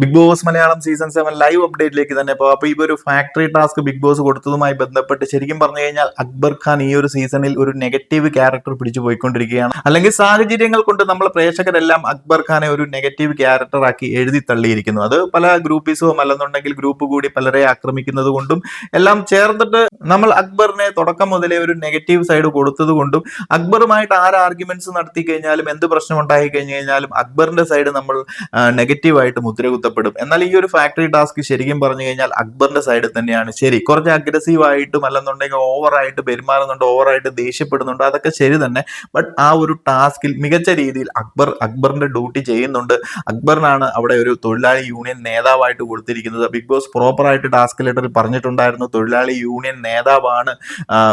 Bigg Boss Malayalam season seven live അപ്ഡേറ്റിലേക്ക് തന്നെ. ഇപ്പോൾ അപ്പോൾ ഈ ഒരു ഫാക്ടറി ടാസ്ക് ബിഗ് ബോസ് കൊടുത്തതുമായി ബന്ധപ്പെട്ട് ശരിക്കും പറഞ്ഞു കഴിഞ്ഞാൽ അക്ബർ ഖാൻ ഈ ഒരു സീസണിൽ ഒരു നെഗറ്റീവ് ക്യാരക്ടർ പിടിച്ചു പോയിക്കൊണ്ടിരിക്കുകയാണ്. അല്ലെങ്കിൽ സാഹചര്യങ്ങൾ കൊണ്ട് നമ്മൾ പ്രേക്ഷകരെല്ലാം അക്ബർ ഖാനെ ഒരു നെഗറ്റീവ് ക്യാരക്ടറാക്കി എഴുതി തള്ളിയിരിക്കുന്നു. അത് പല ഗ്രൂപ്പീസും അല്ലെന്നുണ്ടെങ്കിൽ ഗ്രൂപ്പ് കൂടി പലരെ ആക്രമിക്കുന്നത് കൊണ്ടും എല്ലാം ചേർന്നിട്ട് നമ്മൾ അക്ബറിനെ തുടക്കം മുതലേ ഒരു നെഗറ്റീവ് സൈഡ് കൊടുത്തത് കൊണ്ടും അക്ബറുമായിട്ട് ആര് ആർഗ്യുമെന്റ്സ് നടത്തി കഴിഞ്ഞാലും എന്ത് പ്രശ്നം ഉണ്ടായി കഴിഞ്ഞു കഴിഞ്ഞാലും അക്ബറിന്റെ സൈഡ് നമ്മൾ നെഗറ്റീവായിട്ട് മുദ്ര കുത്തപ്പെടും എന്നാൽ ഈ ഒരു ഫാക്ടറി ടാസ്ക് ശരിക്കും പറഞ്ഞു കഴിഞ്ഞാൽ അക്ബറിന്റെ സൈഡിൽ തന്നെയാണ്. ശരി കുറച്ച് അഗ്രസീവ് ആയിട്ടും അല്ലെന്നുണ്ടെങ്കിൽ ഓവറായിട്ട് പെരുമാറുന്നുണ്ട് ഓവറായിട്ട് ദേഷ്യപ്പെടുന്നുണ്ട് അതൊക്കെ ശരി തന്നെ. ബട്ട് ആ ഒരു ടാസ്കിൽ മികച്ച രീതിയിൽ അക്ബർ അക്ബറിന്റെ ഡ്യൂട്ടി ചെയ്യുന്നുണ്ട്. അക്ബറിനാണ് അവിടെ ഒരു തൊഴിലാളി യൂണിയൻ നേതാവായിട്ട് കൊടുത്തിരിക്കുന്നത്. ബിഗ് ബോസ് പ്രോപ്പറായിട്ട് ടാസ്ക് ലെറ്ററിൽ പറഞ്ഞിട്ടുണ്ടായിരുന്നു തൊഴിലാളി യൂണിയൻ നേതാവാണ്.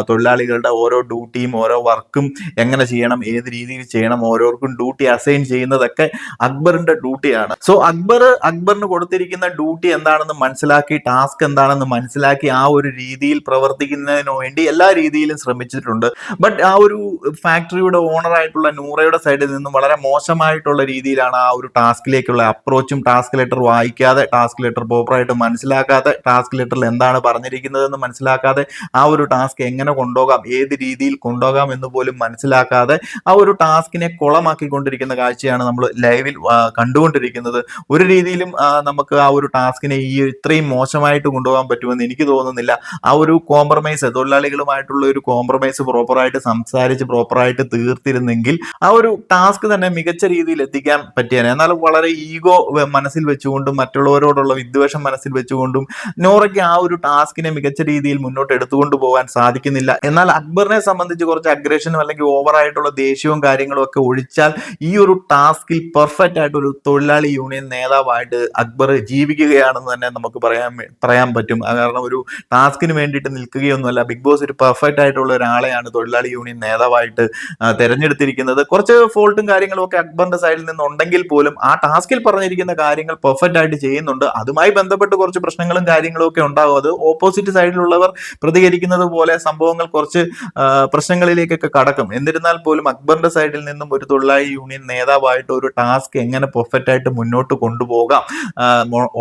തൊഴിലാളികളുടെ ഓരോ ഡ്യൂട്ടിയും ഓരോ വർക്കും എങ്ങനെ ചെയ്യണം ഏത് രീതിയിൽ ചെയ്യണം ഓരോർക്കും ഡ്യൂട്ടി അസൈൻ ചെയ്യുന്നതൊക്കെ അക്ബറിന്റെ ഡ്യൂട്ടിയാണ് സോ അക്ബർ അക്ബർ അക്ബറിന് കൊടുത്തിരിക്കുന്ന ഡ്യൂട്ടി എന്താണെന്ന് മനസ്സിലാക്കി ടാസ്ക് എന്താണെന്ന് മനസ്സിലാക്കി ആ ഒരു രീതിയിൽ പ്രവർത്തിക്കുന്നതിന് വേണ്ടി എല്ലാ രീതിയിലും ശ്രമിച്ചിട്ടുണ്ട്. ബട്ട് ആ ഒരു ഫാക്ടറിയുടെ ഓണർ ആയിട്ടുള്ള നൂറയുടെ സൈഡിൽ നിന്നും വളരെ മോശമായിട്ടുള്ള രീതിയിലാണ് ആ ഒരു ടാസ്കിലേക്കുള്ള അപ്രോച്ചും ടാസ്ക് ലെറ്റർ വായിക്കാതെ ടാസ്ക് ലെറ്റർ പ്രോപ്പറായിട്ട് മനസ്സിലാക്കാതെ ടാസ്ക് ലെറ്ററിൽ എന്താണ് പറഞ്ഞിരിക്കുന്നതെന്ന് മനസ്സിലാക്കാതെ ആ ഒരു ടാസ്ക് എങ്ങനെ കൊണ്ടുപോകാം ഏത് രീതിയിൽ കൊണ്ടുപോകാം എന്ന് പോലും മനസ്സിലാക്കാതെ ആ ഒരു ടാസ്കിനെ കുളമാക്കിക്കൊണ്ടിരിക്കുന്ന കാഴ്ചയാണ് നമ്മൾ ലൈവിൽ കണ്ടുകൊണ്ടിരിക്കുന്നത്. ഒരു രീതിയിലും നമുക്ക് ആ ഒരു ടാസ്കിനെ ഈ ഇത്രയും മോശമായിട്ട് കൊണ്ടുപോകാൻ പറ്റുമെന്ന് എനിക്ക് തോന്നുന്നില്ല. ആ ഒരു കോംപ്രമൈസ് തൊഴിലാളികളുമായിട്ടുള്ള ഒരു കോംപ്രമൈസ് പ്രോപ്പറായിട്ട് സംസാരിച്ച് പ്രോപ്പറായിട്ട് തീർത്തിരുന്നെങ്കിൽ ആ ഒരു ടാസ്ക് തന്നെ മികച്ച രീതിയിൽ എത്തിക്കാൻ പറ്റിയാണ് എന്നാൽ വളരെ ഈഗോ മനസ്സിൽ വെച്ചുകൊണ്ടും മറ്റുള്ളവരോടുള്ള വിദ്വേഷം മനസ്സിൽ വെച്ചുകൊണ്ടും നോറയ്ക്ക് ആ ഒരു ടാസ്കിനെ മികച്ച രീതിയിൽ മുന്നോട്ട് എടുത്തുകൊണ്ട് പോകാൻ സാധിക്കുന്നില്ല. എന്നാൽ അക്ബറിനെ സംബന്ധിച്ച് കുറച്ച് അഗ്രഷനും അല്ലെങ്കിൽ ഓവർ ആയിട്ടുള്ള ദേഷ്യവും കാര്യങ്ങളും ഒക്കെ ഒഴിച്ചാൽ ഈ ഒരു ടാസ്കിൽ പെർഫെക്റ്റ് ആയിട്ട് ഒരു തൊഴിലാളി യൂണിയൻ നേതാവായിട്ട് അക്ബർ ജീവിക്കുകയാണെന്ന് തന്നെ നമുക്ക് പറയാൻ പറയാൻ പറ്റും. കാരണം ഒരു ടാസ്കിന് വേണ്ടിയിട്ട് നിൽക്കുകയൊന്നുമല്ല. ബിഗ് ബോസ് ഒരു പെർഫെക്റ്റ് ആയിട്ടുള്ള ഒരാളെയാണ് തൊഴിലാളി യൂണിയൻ നേതാവായിട്ട് തെരഞ്ഞെടുത്തിരിക്കുന്നത്. കുറച്ച് ഫോൾട്ടും കാര്യങ്ങളും ഒക്കെ അക്ബറിന്റെ സൈഡിൽ നിന്നുണ്ടെങ്കിൽ പോലും ആ ടാസ്കിൽ പറഞ്ഞിരിക്കുന്ന കാര്യങ്ങൾ പെർഫെക്റ്റ് ആയിട്ട് ചെയ്യുന്നുണ്ട്. അതുമായി ബന്ധപ്പെട്ട് കുറച്ച് പ്രശ്നങ്ങളും കാര്യങ്ങളും ഒക്കെ ഉണ്ടാകും. അത് ഓപ്പോസിറ്റ് സൈഡിലുള്ളവർ പ്രതികരിക്കുന്നത് പോലെ സംഭവങ്ങൾ കുറച്ച് പ്രശ്നങ്ങളിലേക്കൊക്കെ കടക്കും. എന്നിരുന്നാൽ പോലും അക്ബറിന്റെ സൈഡിൽ നിന്നും ഒരു തൊഴിലാളി യൂണിയൻ നേതാവായിട്ട് ഒരു ടാസ്ക് എങ്ങനെ പെർഫെക്റ്റ് ആയിട്ട് മുന്നോട്ട് കൊണ്ടുപോകാം?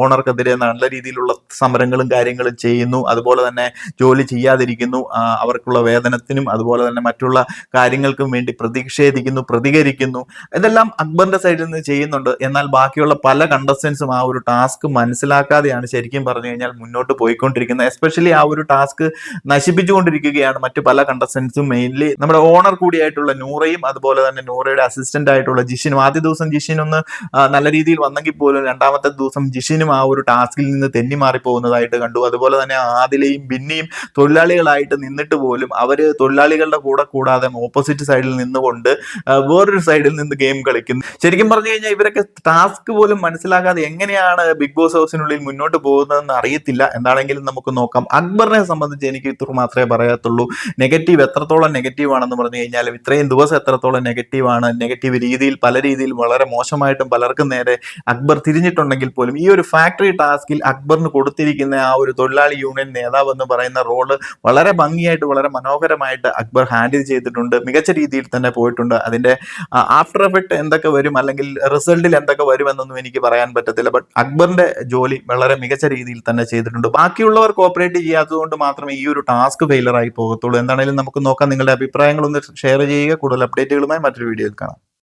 ഓണർക്കെതിരെ നല്ല രീതിയിലുള്ള സമരങ്ങളും കാര്യങ്ങളും ചെയ്യുന്നു. അതുപോലെ തന്നെ ജോലി ചെയ്യാതിരിക്കുന്നു. അവർക്കുള്ള വേതനത്തിനും അതുപോലെ തന്നെ മറ്റുള്ള കാര്യങ്ങൾക്കും വേണ്ടി പ്രതിഷേധിക്കുന്നു പ്രതികരിക്കുന്നു. ഇതെല്ലാം അക്ബറിന്റെ സൈഡിൽ നിന്ന് ചെയ്യുന്നുണ്ട്. എന്നാൽ ബാക്കിയുള്ള പല കണ്ടസ്റ്റൻസും ആ ഒരു ടാസ്ക് മനസ്സിലാക്കാതെയാണ് ശരിക്കും പറഞ്ഞു കഴിഞ്ഞാൽ മുന്നോട്ട് പോയിക്കൊണ്ടിരിക്കുന്നത്. എസ്പെഷ്യലി ആ ഒരു ടാസ്ക് നശിപ്പിച്ചുകൊണ്ടിരിക്കുകയാണ് മറ്റു പല കണ്ടസ്റ്റൻസും മെയിൻലി നമ്മുടെ ഓണർ കൂടിയായിട്ടുള്ള നൂറയും അതുപോലെ തന്നെ നൂറയുടെ അസിസ്റ്റന്റ് ആയിട്ടുള്ള ജിഷിനും ആദ്യ ദിവസം ജിഷിൻ ഒന്ന് നല്ല രീതിയിൽ വന്നെങ്കിൽ പോലും രണ്ടാമത്തെ ദിവസം ജിഷിനും ആ ഒരു ടാസ്കിൽ നിന്ന് തെന്നി മാറിപ്പോകുന്നതായിട്ട് കണ്ടു. അതുപോലെ തന്നെ ആദിലയും ബിന്നിയും തൊഴിലാളികളായിട്ട് നിന്നിട്ട് പോലും അവർ തൊഴിലാളികളുടെ കൂടെ കൂടാതെ ഓപ്പോസിറ്റ് സൈഡിൽ നിന്നുകൊണ്ട് വേറൊരു സൈഡിൽ നിന്ന് ഗെയിം കളിക്കുന്നു. ശരിക്കും പറഞ്ഞു കഴിഞ്ഞാൽ ഇവരൊക്കെ ടാസ്ക് പോലും മനസ്സിലാക്കാതെ എങ്ങനെയാണ് ബിഗ് ബോസ് ഹൗസിനുള്ളിൽ മുന്നോട്ട് പോകുന്നതെന്ന് അറിയത്തില്ല. എന്താണെങ്കിലും നമുക്ക് നോക്കാം. അക്ബറിനെ സംബന്ധിച്ച് എനിക്ക് ഇത്ര മാത്രമേ പറയാത്തുള്ളൂ. നെഗറ്റീവ് എത്രത്തോളം നെഗറ്റീവ് ആണെന്ന് പറഞ്ഞു കഴിഞ്ഞാൽ ഇത്രയും ദിവസം എത്രത്തോളം നെഗറ്റീവ് ആണ്. നെഗറ്റീവ് രീതിയിൽ പല രീതിയിൽ വളരെ മോശമായിട്ടും പലർക്കും നേരെ അക്ബർ തിരിഞ്ഞിട്ടുണ്ടെങ്കിൽ പോലും ഈ ഒരു ഫാക്ടറി ടാസ്കിൽ അക്ബറിന് കൊടുത്തിരിക്കുന്ന ആ ഒരു തൊഴിലാളി യൂണിയൻ നേതാവ് എന്ന് പറയുന്ന റോൾ വളരെ ഭംഗിയായിട്ട് വളരെ മനോഹരമായിട്ട് അക്ബർ ഹാൻഡിൽ ചെയ്തിട്ടുണ്ട്. മികച്ച രീതിയിൽ തന്നെ പോയിട്ടുണ്ട്. അതിന്റെ ആഫ്റ്റർ എഫക്ട് എന്തൊക്കെ വരും അല്ലെങ്കിൽ റിസൾട്ടിൽ എന്തൊക്കെ വരുമെന്നൊന്നും എനിക്ക് പറയാൻ പറ്റത്തില്ല. ബട്ട് അക്ബറിന്റെ ജോലി വളരെ മികച്ച രീതിയിൽ തന്നെ ചെയ്തിട്ടുണ്ട്. ബാക്കിയുള്ളവർ കോപ്പറേറ്റ് ചെയ്യാത്തതുകൊണ്ട് മാത്രമേ ഈ ഒരു ടാസ്ക് ഫെയിലർ ആയി പോകത്തുള്ളൂ. എന്താണെങ്കിലും നമുക്ക് നോക്കാം. നിങ്ങളുടെ അഭിപ്രായങ്ങളൊന്ന് ഷെയർ ചെയ്യുക. കൂടുതൽ അപ്ഡേറ്റുകളുമായി മറ്റൊരു വീഡിയോയിൽ കാണാം.